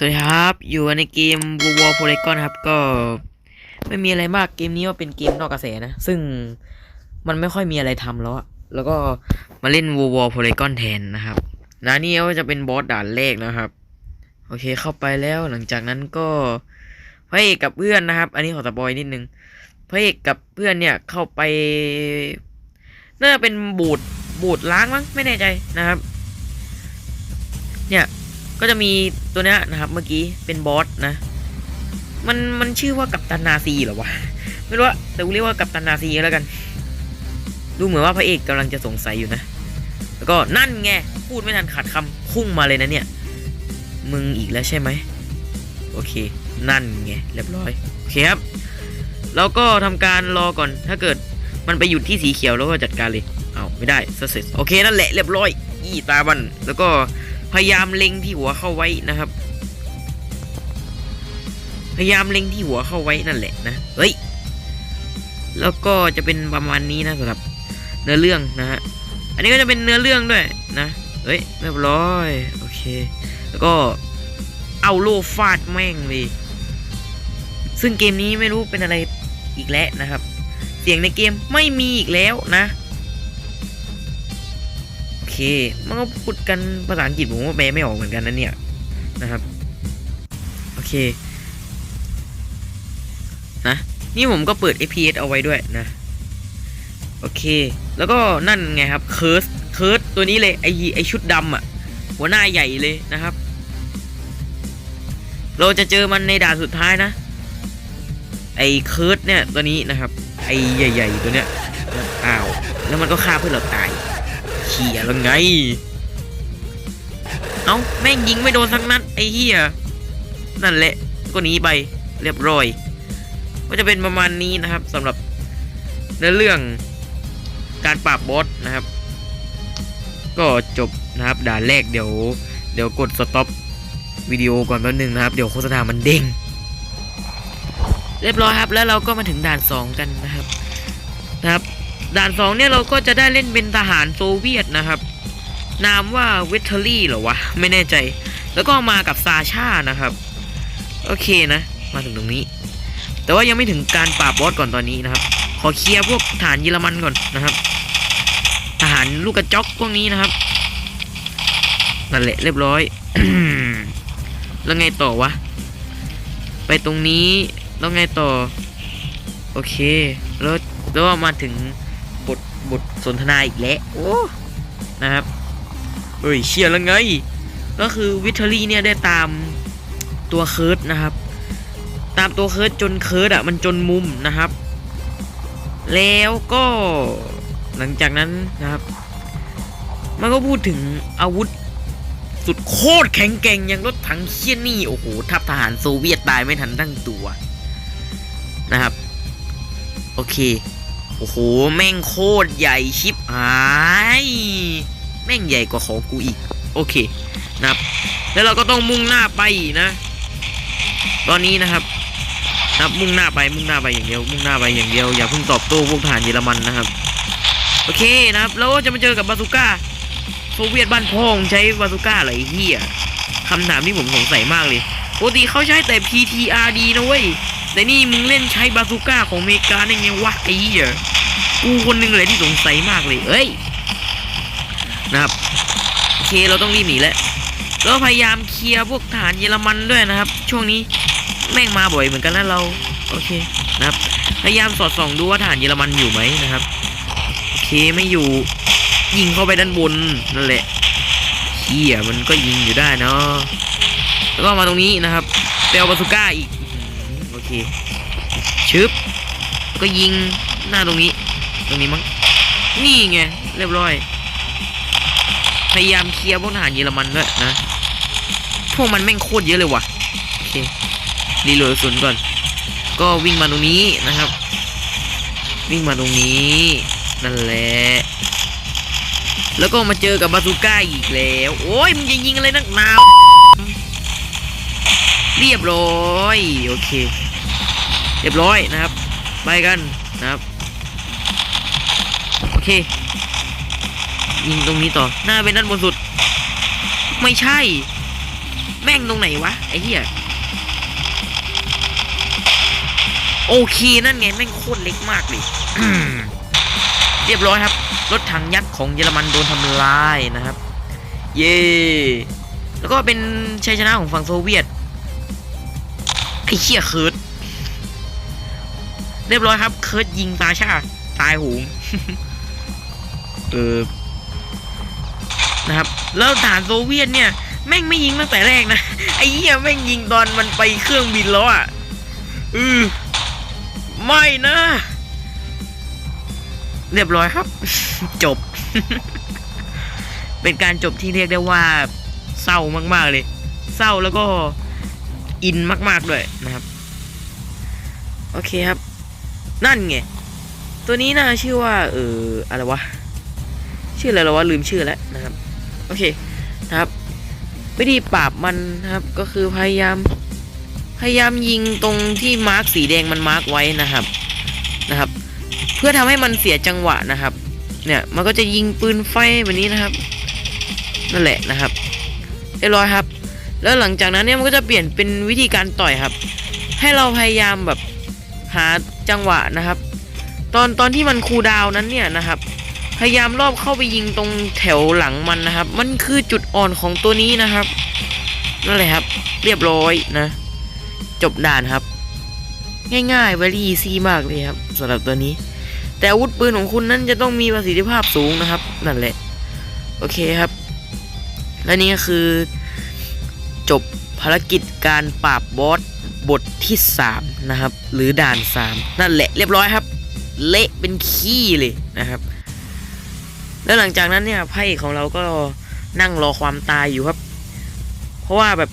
สวัสดีครับ อยู่ในเกม War War Polygon ครับ ก็ไม่มีอะไรมากเกมนี้ก็เป็นเกมนอกกระแสนะ ซึ่งมันไม่ค่อยมีอะไรทำแล้ว แล้วก็มาเล่น War War Polygon แทนนะครับนะนี่ก็จะเป็นบอสด่านแรกนะครับ โอเคเข้าไปแล้วหลังจากนั้นก็พระเอกกับเพื่อนนะครับ อันนี้ขอสปอยนิดนึงพระเอกกับเพื่อนเนี่ยเข้าไปน่าจะเป็นบูดบูดล้างมั้งไม่แน่ใจนะครับ เนี่ย ก็จะมีตัวเนี้ยนะครับเมื่อกี้เป็นบอสนะ มันมันชื่อว่ากัปตันนาซีเหรอวะไม่รู้ว่าแต่กูเรียกว่ากัปตันนาซีแล้วกัน ดูเหมือนว่าพระเอกกำลังจะสงสัยอยู่นะ แล้วก็นั่นไงพูดไม่ทันขาดคำพุ่งมาเลยนะเนี่ย มึงอีกแล้วใช่ไหมโอเค นั่นไงเรียบร้อยโอเคครับแล้วก็ทำการรอก่อนถ้าเกิดมันไปหยุดที่สีเขียวแล้วก็จัดการเลยเอาไม่ได้เสร็จโอเคนั่นแหละเรียบร้อยยี่ตาบันแล้วก็ พยายามเล็งที่หัวเข้าไว้นะครับ พยายามเล็งที่หัวเข้าไว้นั่นแหละนะเฮ้ยแล้วก็จะเป็นประมาณนี้นะสำหรับเนื้อเรื่องนะฮะอันนี้ก็จะเป็นเนื้อเรื่องด้วยนะเฮ้ยเรียบร้อยโอเค แล้วก็เอาโลฟาดแม่งเลย ซึ่งเกมนี้ไม่รู้เป็นอะไรอีกแล้วนะครับ เสียงในเกมไม่มีอีกแล้วนะ มันก็พูดกันภาษาอังกฤษผมว่าแปลไม่ออกเหมือนกันนะเนี่ยนะครับ โอเคนะนี่ผมก็เปิด FPS เอาไว้ด้วยนะ โอเค แล้วก็นั่นไงครับเคิร์สเคิร์สตัวนี้เลยไอไอชุดดำอะ หัวหน้าใหญ่เลยนะครับ เราจะเจอมันในด่านสุดท้ายนะ ไอเคิร์สเนี่ยตัวนี้นะครับ ไอใหญ่ ๆ ตัวเนี้ยอ้าว แล้วมันก็ฆ่าเพื่อนเราตาย ขี่ยแล้วไง เอาแม่งยิงไม่โดนสักนัดไอ้เหี้ยนั่นแหละก็หนีไปเรียบร้อยก็จะเป็นประมาณนี้นะครับสำหรับในเรื่องการปราบบอสนะครับ ก็จบนะครับด่านแรกเดี๋ยว เดี๋ยวกดสต็อปวิดีโอก่อนแป๊บนึงนะครับ เดี๋ยวโฆษณามันเด้งเรียบร้อยครับแล้วเราก็มาถึงด่านสองกันนะครับนะครับ ด่านสองเนี่ยเราก็จะได้เล่นเป็นทหารโซเวียตนะครับ นามว่าเวทเทอรี่เหรอวะ ไม่แน่ใจ แล้วก็มากับซาชานะครับ โอเคนะ มาถึงตรงนี้ แต่ว่ายังไม่ถึงการปราบบอสก่อนตอนนี้นะครับ ขอเคลียร์พวกทหารเยอรมันก่อนนะครับ ทหารลูกกระจอกพวกนี้นะครับนั่นแหละเรียบร้อย แล้วไงต่อวะ ไปตรงนี้ แล้วไงต่อ โอเค แล้วแล้วก็มาถึง บทสนทนาอีกแล้วโอ้นะครับเฮ้ยเชียร์แล้วไง ก็คือวิทเทอรี่เนี่ยได้ตามตัวเคิร์ดนะครับ ตามตัวเคิร์ดจนเคิร์ดอะมันจนมุมนะครับ แล้วก็หลังจากนั้นนะครับ มันก็พูดถึงอาวุธสุดโคตรแข็งแกร่งอย่างรถถังเคียนี่โอ้โหทัพทหารโซเวียตตายไม่ทันตั้งตัวนะครับ โอเค โอ้โห แม่งโคตรใหญ่ชิบหาย แม่งใหญ่กว่าของกูอีก โอเคนะครับ แล้วเราก็ต้องมุ่งหน้าไปนะ ตอนนี้นะครับนะับมุ่งหน้าไปมุ่งหน้าไปอย่างเดียว มุ่งหน้าไปอย่างเดียวอย่าเพิ่งตอบโต้พวกทหารเยอรมันนะครับ โอเคนะครับแล้วจะมาเจอกับบาซูก้าโซเวียตบ้านพองใช้บาซูก้าเหรอไอ้เหี้ยคำถามที่ผมสงสัยมากเลยปกติเขาใช้แต่ PTRD นะเว้ย แต่นี่มึงเล่นใช้บาซูก้าของอเมริกาได้ไงวะไอ้เหี้ยกูคนหนึ่งเลยที่สงสัยมากเลยเอ้ยนะครับโอเคเราต้องรีบหนีแล้วแล้วพยายามเคลียร์พวกทหารเยอรมันด้วยนะครับ ช่วงนี้แม่งมาบ่อยเหมือนกันนะเราโอเคนะครับ พยายามสอดส่องดูว่าทหารเยอรมันอยู่ไหมนะครับโอเคไม่อยู่ยิงเข้าไปด้านบนนั่นแหละเฮียมันก็ยิงอยู่ได้เนาะแล้วก็มาตรงนี้นะครับเปลบาซูก้าอีก เคชึบก็ยิงหน้าตรงนี้ ตรงนี้มั้งนี่ไงเรียบร้อย พยายามเคลียร์พวกทหารเยอรมันด้วยนะ พวกมันแม่งโคตรเยอะเลยว่ะโอเครีโหลดกระสุนก่อน ก็วิ่งมาตรงนี้นะครับ วิ่งมาตรงนี้นั่นแหละแล้วก็มาเจอกับบาซูก้าอีกแล้ว โอ้ยมึงจะยิงอะไรนักหนาวเรียบร้อย โอเค เรียบร้อยนะครับ ไปกันนะครับ โอเค ยิงตรงนี้ต่อ หน้าเป็นด้านบนสุด ไม่ใช่ แม่งตรงไหนวะ ไอ้เหี้ย โอเคนั่นไง แม่งโคตรเล็กมากเลยเรียบร้อยครับ รถถังยักษ์ของเยอรมันโดนทำลายนะครับ เย่แล้วก็เป็นชัยชนะของฝั่งโซเวียตไอ้เชี่ยเคิร์ด เรียบร้อยครับ เคิร์ดยิงตาชาตายหงเออนะครับ แล้วฐานโซเวียตเนี่ย แม่งไม่ยิงตั้งแต่แรกนะ ไอ้เหี้ยแม่งยิงตอนมันไปเครื่องบินแล้วอะอือไม่นะ เรียบร้อยครับ จบ เป็นการจบที่เรียกได้ว่า เศร้ามาก ๆ เลย เศร้าแล้วก็อินมาก ๆ ด้วยนะครับ โอเคครับ นั่นไง ตัวนี้น่าชื่อว่า เอออะไรวะ ชื่ออะไรแล้ววะลืมชื่อแล้วนะครับ โอเคนะครับวิธีปราบมันนะครับ ก็คือพยายาม พยายามยิงตรงที่มาร์กสีแดงมันมาร์กไว้นะครับนะครับ เพื่อทำให้มันเสียจังหวะนะครับ เนี่ยมันก็จะยิงปืนไฟแบบนี้นะครับ นั่นแหละนะครับเรียบร้อยครับ แล้วหลังจากนั้นเนี่ยมันก็จะเปลี่ยนเป็นวิธีการต่อยครับ ให้เราพยายามแบบ หาจังหวะนะครับ ตอนตอนที่มันคูดาวน์นั้นเนี่ยนะครับ พยายามรอบเข้าไปยิงตรงแถวหลังมันนะครับ มันคือจุดอ่อนของตัวนี้นะครับนั่นแหละครับ เรียบร้อยนะ จบด่านครับ ง่ายๆ very easy มากเลยครับสำหรับตัวนี้ แต่อาวุธปืนของคุณนั้นจะต้องมีประสิทธิภาพสูงนะครับ นั่นแหละ โอเคครับ และนี่ก็คือ จบภารกิจการปราบบอส บทที่ 3 นะครับ หรือด่าน 3 นั่นแหละเรียบร้อยครับ เละเป็นขี้เลยนะครับ แล้วหลังจากนั้นเนี่ยไพระเอกของเราก็นั่งรอความตายอยู่ครับ เพราะว่าแบบ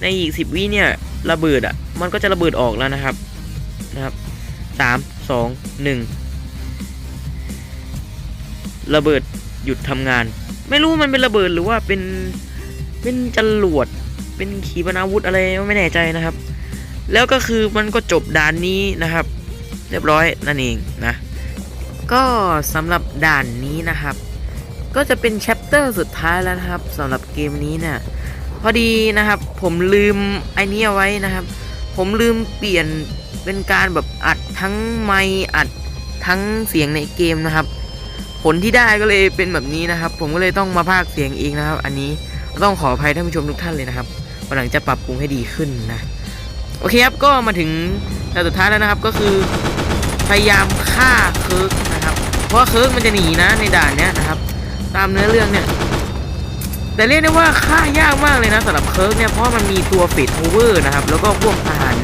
ในอีกสิบวิเนี่ยระเบิดอะ มันก็จะระเบิดออกแล้วนะครับนะครับสามสองหนึ่งระเบิดหยุดทำงาน ไม่รู้มันเป็นระเบิดหรือว่าเป็นเป็นจรวดเป็นขีปนาวุธอะไรไม่แน่ใจนะครับ แล้วก็คือมันก็จบด่านนี้นะครับ เรียบร้อยนั่นเองนะ ก็สำหรับด่านนี้นะครับ ก็จะเป็นแชปเตอร์สุดท้ายแล้วนะครับสำหรับเกมนี้เนี่ยพอดีนะครับ ผมลืมไอ้นี้เอาไว้นะครับ ผมลืมเปลี่ยนเป็นการแบบอัดทั้งไมอัดทั้งเสียงในเกมนะครับ ผลที่ได้ก็เลยเป็นแบบนี้นะครับ ผมก็เลยต้องมาพากเสียงเองนะครับ อันนี้ต้องขออภัยท่านผู้ชมทุกท่านเลยนะครับวันหลังจะปรับปรุงให้ดีขึ้นนะ โอเคครับก็มาถึงด่านสุดท้ายแล้วนะครับก็คือพยายามฆ่าเคิร์กนะครับ เพราะเคิร์กมันจะหนีนะในด่านเนี้ยนะครับ ตามเนื้อเรื่องเนี่ย แต่เรียกได้ว่าฆ่ายากมากเลยนะสำหรับเคิร์กเนี่ยเพราะมันมีตัวเฟดโอเวอร์นะครับ แล้วก็พวกทหาร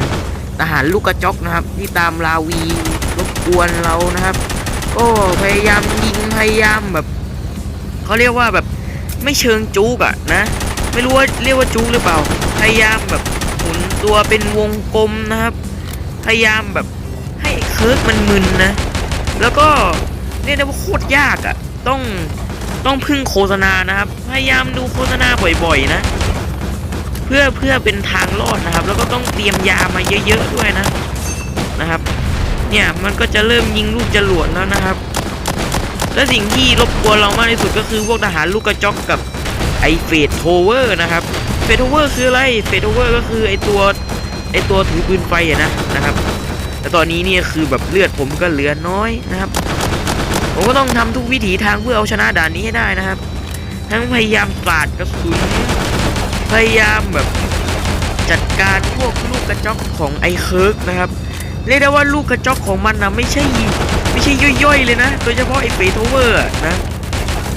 ทหารลูกกระจกนะครับ ที่ตามลาวีรบกวนเรานะครับก็พยายามยิงพยายามแบบเขาเรียกว่าแบบไม่เชิงจูกอะนะ ไม่รู้ว่าเรียกว่าจูกหรือเปล่า พยายามแบบ ตัวเป็นวงกลมนะครับ พยายามแบบให้เคิร์กมันมึนนะ แล้วก็เรียกได้ว่าโคตรยากอะ่ะ ต้องต้องพึ่งโฆษณานะครับ พยายามดูโฆษณาบ่อยๆนะ เพื่อเพื่อเป็นทางรอดนะครับ แล้วก็ต้องเตรียมยามาเยอะๆด้วยนะนะครับ เนี่ยมันก็จะเริ่มยิงลูกจรวดแล้วนะครับและสิ่งที่รบกวนเรามากที่สุดก็คือพวกทหารลูกกระจอกกับไอเฟดโทเวอร์นะครับ เฟดโทเวอร์คืออะไรเฟดโทเวอร์ก็คือไอตัวไอตัวถือปืนไฟอะนะนะครับแต่ตอนนี้เนี่ยคือแบบเลือดผมก็เหลือน้อยนะครับ ผมก็ต้องทำทุกวิถีทางเพื่อเอาชนะด่านนี้ให้ได้นะครับ ทั้งพยายามปาดกระสุนพยายามแบบจัดการพวกลูกกระจอกของไอเคิร์กนะครับเรียกได้ว่าลูกกระจอกของมันนะไม่ใช่ไม่ใช่ย่อยๆเลยนะ โดยเฉพาะไอเฟทเวอร์นะ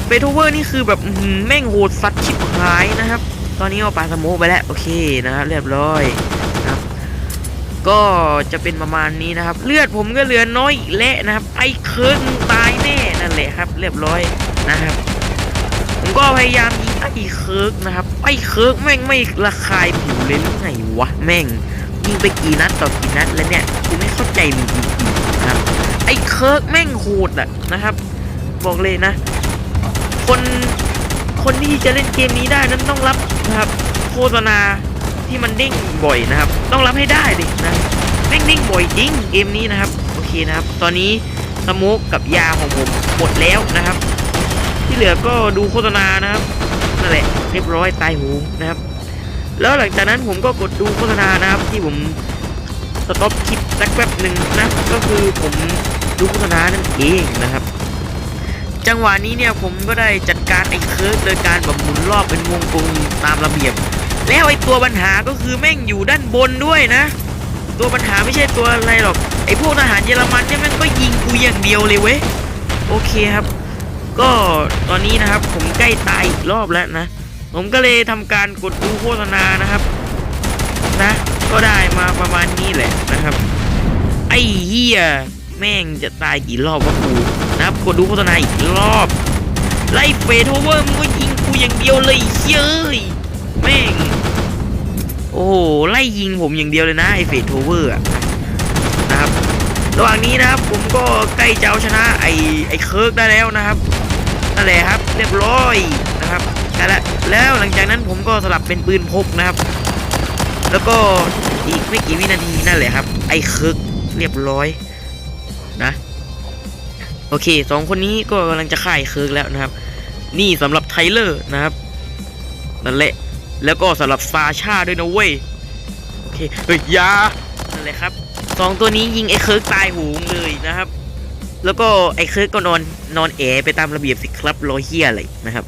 เฟทเวอร์นี่คือแบบแม่งโหดสัตว์ชิบหายนะครับ ตอนนี้เอาปลาสมกไปแล้วโอเคนะครับเรียบร้อยนะครับ ก็จะเป็นประมาณนี้นะครับ เลือดผมก็เหลือน้อยอีกแล้วนะครับ ไอ้เคิร์กตายแน่นั่นแหละครับ เรียบร้อยนะครับ ผมก็พยายามยิงไอ้เคิร์กนะครับ ไอ้เคิร์กแม่งไม่ระคายผิวเลยหรือไงวะแม่งยิงไปกี่นัดต่อกี่นัดแล้วเนี่ยกูไม่เข้าใจเลยจริงๆนะครับ ไอ้เคิร์กแม่งโหดอะนะครับ บอกเลยนะ คน คนที่จะเล่นเกมนี้ได้นั้นต้องรับนะครับโฆษณาที่มันเด้งบ่อยนะครับ ต้องรับให้ได้ดินะแม่งเด้งบ่อยจริงเกมนี้นะครับโอเคนะครับ ตอนนี้สโมกกับยาของผมหมดแล้วนะครับ ที่เหลือก็ดูโฆษณานะครับนั่นแหละเรียบร้อยตายหูนะครับ แล้วหลังจากนั้นผมก็กดดูโฆษณานะครับ ที่ผมสต็อปคลิปสักแป๊บหนึ่งนะก็คือผมดูโฆษณานั่นเองนะครับ จังหวะนี้เนี่ยผมก็ได้จัด การไอ้เคิร์ฟโดยการแบบหมุนรอบเป็นวงกลมตามระเบียบ แล้วไอ้ตัวปัญหาก็คือแม่งอยู่ด้านบนด้วยนะ ตัวปัญหาไม่ใช่ตัวอะไรหรอกไอ้พวกทหารเยอรมันเนี่ยแม่งก็ยิงกูอย่างเดียวเลยเว้ยโอเคครับ ก็ตอนนี้นะครับผมใกล้ตายอีกรอบแล้วนะ ผมก็เลยทำการกดดูโฆษณานะครับ นะ ก็ได้มาประมาณนี้แหละนะครับ ไอ้เหี้ยแม่งจะตายกี่รอบวะกูนะครับกดดูโฆษณาอีกรอบ ไล่เฟทโอเวอร์มึงก็ยิงกูอย่างเดียวเลยเฮ้ยแม่งโอ้โหไล่ยิงผมอย่างเดียวเลยนะไอเฟทโอเวอร์นะครับระหว่างนี้นะครับผมก็ใกล้จะเอาชนะไอไอเคิร์กได้แล้วนะครับนั่นแหละครับเรียบร้อยนะครับนั่นแหละแล้วหลังจากนั้นผมก็สลับเป็นปืนพกนะครับ แล้วก็อีกไม่กี่วินาทีนั่นแหละครับ ไอเคิร์กเรียบร้อยนะ โอเคสองคนนี้ก็กำลังจะฆ่าไอ้เคิร์กแล้วนะครับ นี่สำหรับไทเลอร์นะครับนั่นแหละแล้วก็สำหรับซาชาด้วยนะเว้ยโอเคเฮ้ยยานั่นแหละครับสองตัวนี้ยิงไอ้เคิร์กตายโหงเลยนะครับ แล้วก็ไอ้เคิร์กก็นอนนอนแอไปตามระเบียบสิครับรอเฮียอะไรนะครับ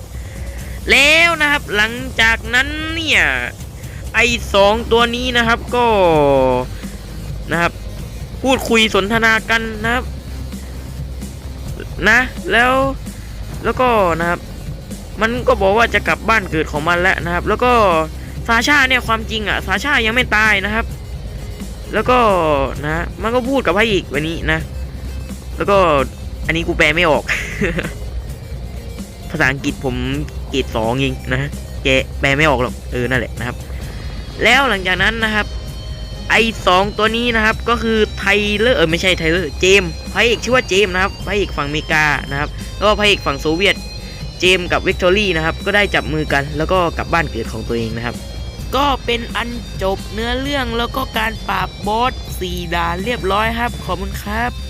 แล้วนะครับหลังจากนั้นเนี่ยไอ้สองตัวนี้นะครับก็นะครับ พูดคุยสนทนากันนะครับ นะ แล้วแล้วก็นะครับ มันก็บอกว่าจะกลับบ้านเกิดของมันแล้วนะครับ แล้วก็ซาชาเนี่ยความจริงอะซาชายังไม่ตายนะครับ แล้วก็นะมันก็พูดกับพระเอกวันนี้นะ แล้วก็อันนี้กูแปลไม่ออก ภาษาอังกฤษผมเกรดสองเองนะแกแปลไม่ออกหรอกเออนั่นแหละนะครับ แล้วหลังจากนั้นนะครับ ไอ้สองตัวนี้นะครับก็คือไทเลอร์เออไม่ใช่ไทเลอร์เจมพระเอกชื่อว่าเจมนะครับพระเอกฝั่งอเมริกานะครับแล้วก็พระเอกฝั่งโซเวียตเจมกับวิกตอรี่นะครับก็ได้จับมือกันแล้วก็กลับบ้านเกิดของตัวเองนะครับ ก็เป็นอันจบเนื้อเรื่องแล้วก็การปราบบอสสี่ดานเรียบร้อยครับขอบคุณครับ